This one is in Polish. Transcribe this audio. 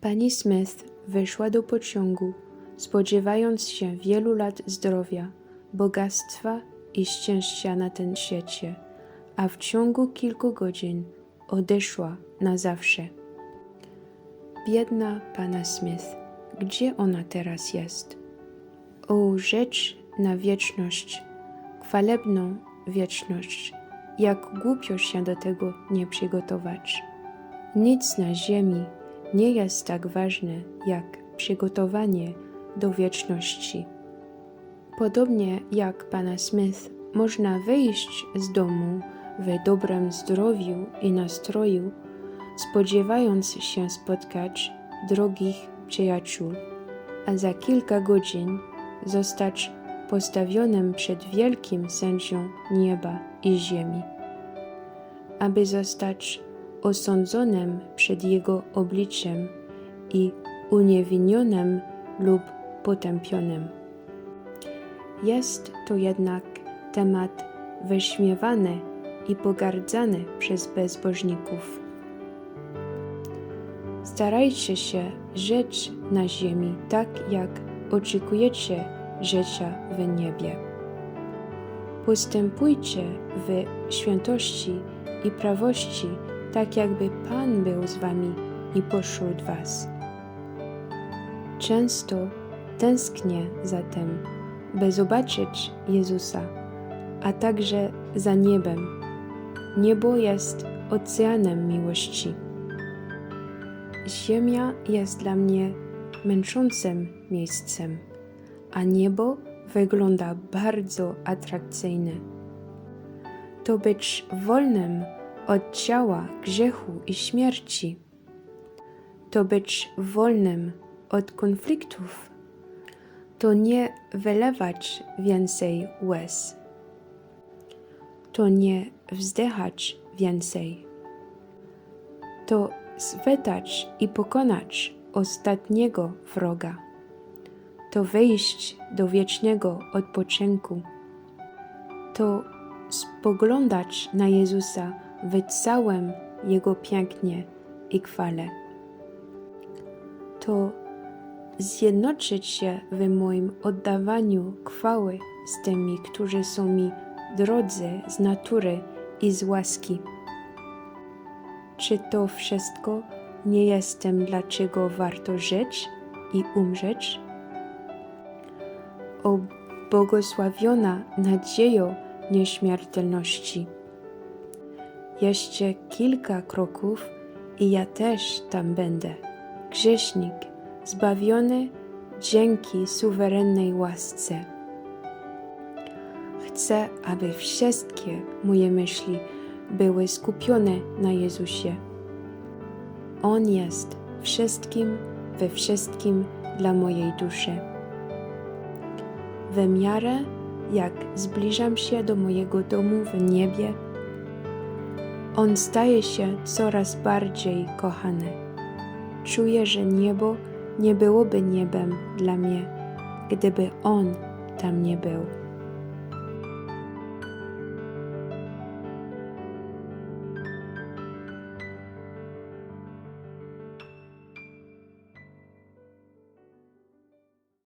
Pani Smith wyszła do pociągu, spodziewając się wielu lat zdrowia, bogactwa i szczęścia na tym świecie, a w ciągu kilku godzin odeszła na zawsze. Biedna pana Smith, gdzie ona teraz jest? O, rzecz na wieczność, chwalebną wieczność, jak głupio się do tego nie przygotować. Nic na ziemi nie jest tak ważne jak przygotowanie do wieczności. Podobnie jak pana Smith, można wyjść z domu w dobrym zdrowiu i nastroju, spodziewając się spotkać drogich przyjaciół, a za kilka godzin zostać postawionym przed wielkim sędzią nieba i ziemi, aby zostać osądzonym przed jego obliczem i uniewinionym lub potępionym. Jest to jednak temat wyśmiewany i pogardzany przez bezbożników. Starajcie się żyć na ziemi tak, jak oczekujecie życia w niebie. Postępujcie w świętości i prawości, tak jakby Pan był z wami i pośród was. Często tęsknię za tym, by zobaczyć Jezusa, a także za niebem. Niebo jest oceanem miłości. Ziemia jest dla mnie męczącym miejscem, a niebo wygląda bardzo atrakcyjne. To być wolnym od ciała, grzechu i śmierci. To być wolnym od konfliktów. To nie wylewać więcej łez. To nie wzdychać więcej. To zwetać i pokonać ostatniego wroga. To wejść do wiecznego odpoczynku. To spoglądać na Jezusa w całym Jego pięknie i chwale. To zjednoczyć się w moim oddawaniu chwały z tymi, którzy są mi drodzy z natury i z łaski. Czy to wszystko nie jestem, dlaczego warto żyć i umrzeć? O błogosławiona nadziejo nieśmiertelności. Jeszcze kilka kroków i ja też tam będę. Grzesznik, zbawiony dzięki suwerennej łasce. Chcę, aby wszystkie moje myśli były skupione na Jezusie. On jest wszystkim we wszystkim dla mojej duszy. W miarę jak zbliżam się do mojego domu w niebie, on staje się coraz bardziej kochany. Czuję, że niebo nie byłoby niebem dla mnie, gdyby on tam nie był.